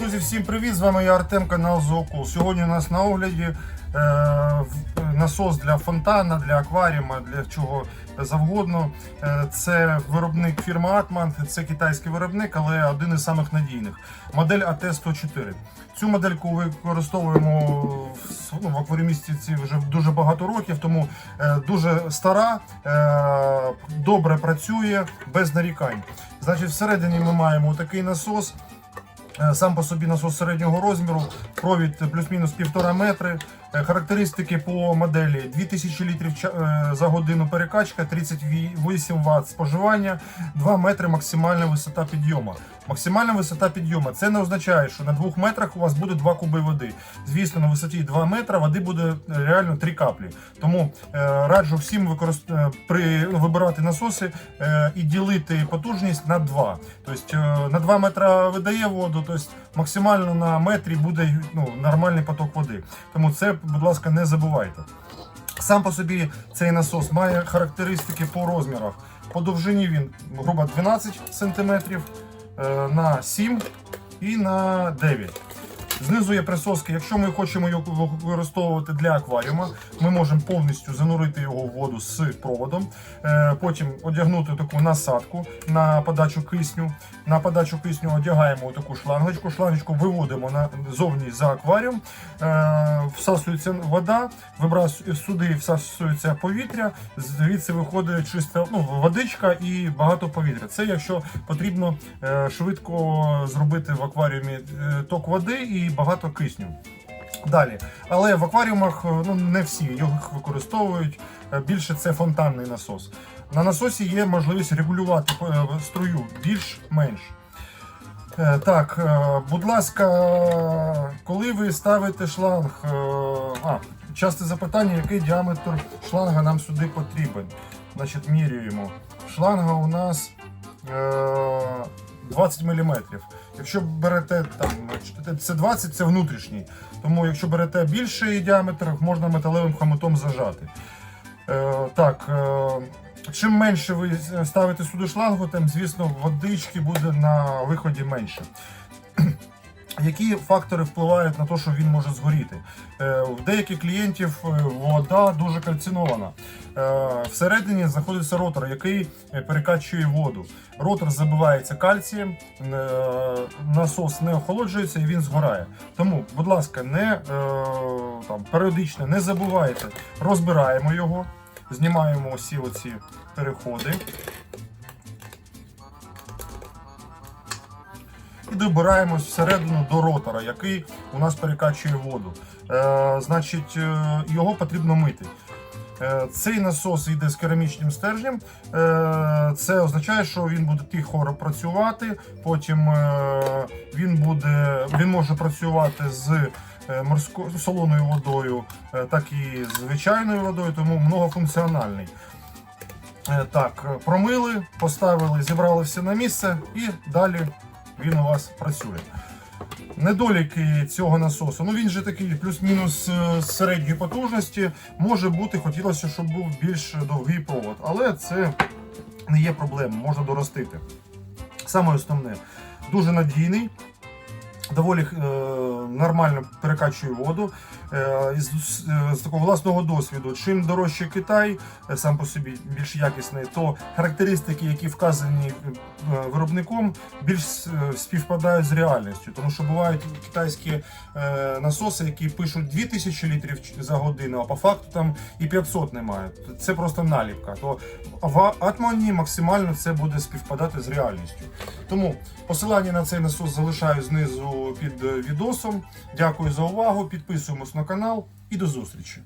Друзі, всім привіт! З вами я Артем, канал Зоокул. Сьогодні у нас на огляді е, насос для фонтана, для акваріума, для чого завгодно. Е, це виробник фірми Атман, це китайський виробник, але один із самих надійних. Модель АТ-104. Цю модельку використовуємо в, ну, в акваріумістиці вже дуже багато років, тому е, дуже стара, е, добре працює, без нарікань. Значить, всередині ми маємо такий насос. Е, Сам по собі насос середнього розміру, провід плюс-мінус півтора метри. Е, Характеристики по моделі 2000 літрів е, за годину перекачка, 38 Вт споживання, 2 метри максимальна висота підйому. Максимальна висота підйому це не означає, що на 2 метрах у вас буде 2 куби води. Звісно, на висоті 2 метри води буде реально 3 каплі. Тому е, раджу всім використ... е, при... вибирати насоси е, і ділити потужність на 2. Тобто е, на 2 метри видає воду, тобто максимально на метрі буде ну, нормальний поток води. Тому це, будь ласка, не забувайте. Сам по собі цей насос має характеристики по розмірах. По довжині він грубо 12 см, на 7 і на 9. Знизу є присоски. Якщо ми хочемо його використовувати для акваріума, ми можемо повністю занурити його в воду з проводом, е, потім одягнути таку насадку на подачу кисню. На подачу кисню одягаємо таку шлангочку. Шлангочку виводимо на зовні за акваріум, е, всасується вода, сюди, всасується повітря. Звідси виходить чиста ну, водичка і багато повітря. Це якщо потрібно е, швидко зробити в акваріумі ток води і багато кисню. Далі, але в акваріумах е, ну, не всі їх використовують. Е, Більше це фонтанний насос. На насосі є можливість регулювати е, струю більш-менш. Так, будь ласка, коли ви ставите шланг, а, часте запитання, який діаметр шланга нам сюди потрібен. Значить, міряємо. Шланга у нас е, 20 мм. Якщо берете там, це 20, це внутрішній. Тому якщо берете більший діаметр, можна металевим хомутом зажати. Е, так, е, чим менше ви ставите сюди шлангу, тим, звісно, водички буде на виході менше. Які фактори впливають на те, що він може згоріти? Е, В деяких клієнтів е, вода дуже кальцинована. Е, Всередині знаходиться ротор, який перекачує воду. Ротор забивається кальцієм, насос не охолоджується і він згорає. Тому, будь ласка, не там періодично не забувайте, розбираємо його, знімаємо усі оці переходи. І добираємось всередину до ротора, який у нас перекачує воду. Е, значить, е, його потрібно мити. Е, Цей насос йде з керамічним стержнем. Е, Це означає, що він буде тихо працювати. Потім він буде, він може працювати з морською солоною водою, так і звичайною водою, тому многофункціональний. Так, промили, поставили, зібрали все на місце і далі він у вас працює. Недоліки цього насосу, ну він же такий плюс-мінус е, середньої потужності. Може бути, хотілося, щоб був більш довгий провод, але це не є проблемою, можна доростити. Саме основне, дуже надійний, доволі е, нормально перекачує воду. Е, із, е, з такого власного досвіду, чим дорожче Китай, е, сам по собі більш якісний, то характеристики, які вказані е, виробником, більш е, співпадають з реальністю. Тому що бувають китайські е, насоси, які пишуть 2000 літрів за годину, а по факту там і 500 немає. Це просто наліпка. То в Атмані максимально це буде співпадати з реальністю. Тому посилання на цей насос залишаю знизу під е, відосом. Дякую за увагу. Підписуємось на канал і до зустрічі.